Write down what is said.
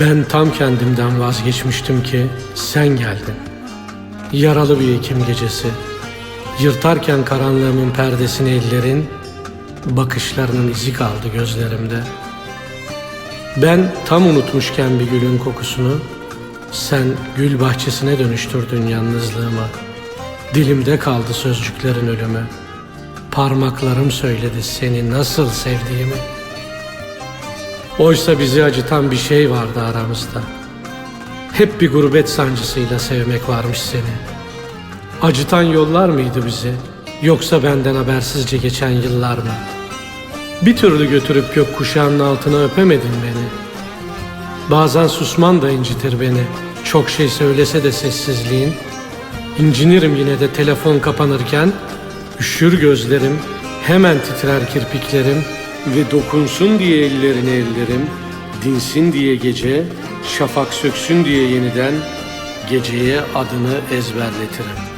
Ben tam kendimden vazgeçmiştim ki sen geldin. Yaralı bir Ekim gecesi. Yırtarken karanlığımın perdesini ellerin, bakışlarının izi kaldı gözlerimde. Ben tam unutmuşken bir gülün kokusunu, sen gül bahçesine dönüştürdün yalnızlığımı. Dilimde kaldı sözcüklerin ölümü. Parmaklarım söyledi seni nasıl sevdiğimi. Oysa bizi acıtan bir şey vardı aramızda. Hep bir gurbet sancısıyla sevmek varmış seni. Acıtan yollar mıydı bizi? Yoksa benden habersizce geçen yıllar mı? Bir türlü götürüp gökkuşağının altına öpemedin beni. Bazen susman da incitir beni. Çok şey söylese de sessizliğin. İncinirim yine de telefon kapanırken. Üşür gözlerim, hemen titrer kirpiklerim. Ve dokunsun diye ellerine ellerim. Dinsin diye gece, şafak söksün diye yeniden geceye adını ezberletirim.